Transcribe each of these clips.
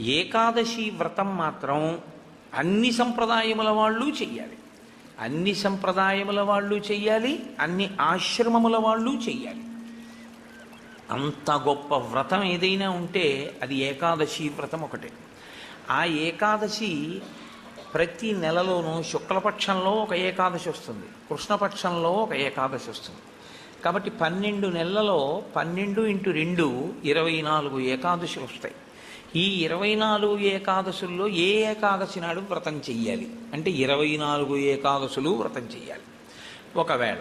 ఏకాదశి వ్రతం మాత్రం అన్ని సంప్రదాయముల వాళ్ళు చెయ్యాలి. అన్ని సంప్రదాయముల వాళ్ళు చెయ్యాలి అన్ని ఆశ్రమముల వాళ్ళు చెయ్యాలి. అంత గొప్ప వ్రతం ఏదైనా ఉంటే అది ఏకాదశి వ్రతం ఒకటే. ఆ ఏకాదశి ప్రతి నెలలోనూ శుక్లపక్షంలో ఒక ఏకాదశి వస్తుంది కృష్ణపక్షంలో ఒక ఏకాదశి వస్తుంది. కాబట్టి పన్నెండు నెలలలో పన్నెండు ఇంటూ రెండు ఇరవై నాలుగు ఏకాదశి వస్తాయి. ఈ ఇరవై నాలుగు ఏకాదశుల్లో ఏ ఏకాదశి నాడు వ్రతం చెయ్యాలి? అంటే ఇరవై నాలుగు ఏకాదశులు వ్రతం చెయ్యాలి. ఒకవేళ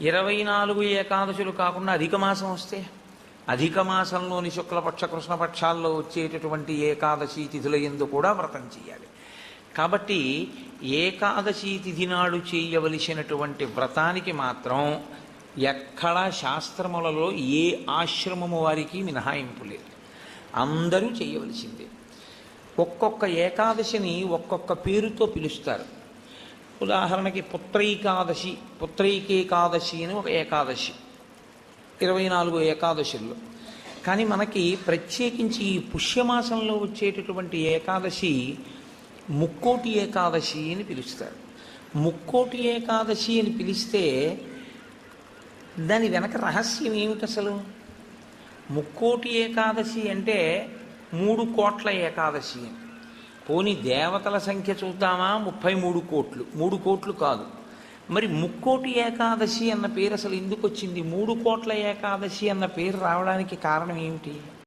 ఇరవై నాలుగు ఏకాదశులు కాకుండా అధిక మాసం వస్తే అధిక మాసంలోని శుక్లపక్ష కృష్ణపక్షాల్లో వచ్చేటటువంటి ఏకాదశి తిథుల ఎందు కూడా వ్రతం చేయాలి కాబట్టి ఏకాదశి తిథి నాడు చేయవలసినటువంటి వ్రతానికి మాత్రం ఎక్కడా శాస్త్రములలో ఏ ఆశ్రమము వారికి మినహాయింపు లేదు. అందరూ చేయవలసిందే. ఒక్కొక్క ఏకాదశిని ఒక్కొక్క పేరుతో పిలుస్తారు. ఉదాహరణకి పుత్రైకాదశి పుత్రైకేకాదశి అని ఒక ఏకాదశి. ఇరవై నాలుగు ఏకాదశుల్లో. కానీ మనకి ప్రత్యేకించి ఈ పుష్యమాసంలో వచ్చేటటువంటి ఏకాదశి ముక్కోటి ఏకాదశి అని పిలుస్తారు. ముక్కోటి ఏకాదశి అని పిలిస్తే దాని వెనక రహస్యం ఏమిటి అసలు ముక్కోటి ఏకాదశి అంటే మూడు కోట్ల ఏకాదశి అని. పోని దేవతల సంఖ్య చూద్దామా? ముప్పై మూడు కోట్లు. మూడు కోట్లు కాదు. మరి ముక్కోటి ఏకాదశి అన్న పేరు అసలు ఎందుకు వచ్చింది? మూడు కోట్ల ఏకాదశి అన్న పేరు రావడానికి కారణం ఏమిటి?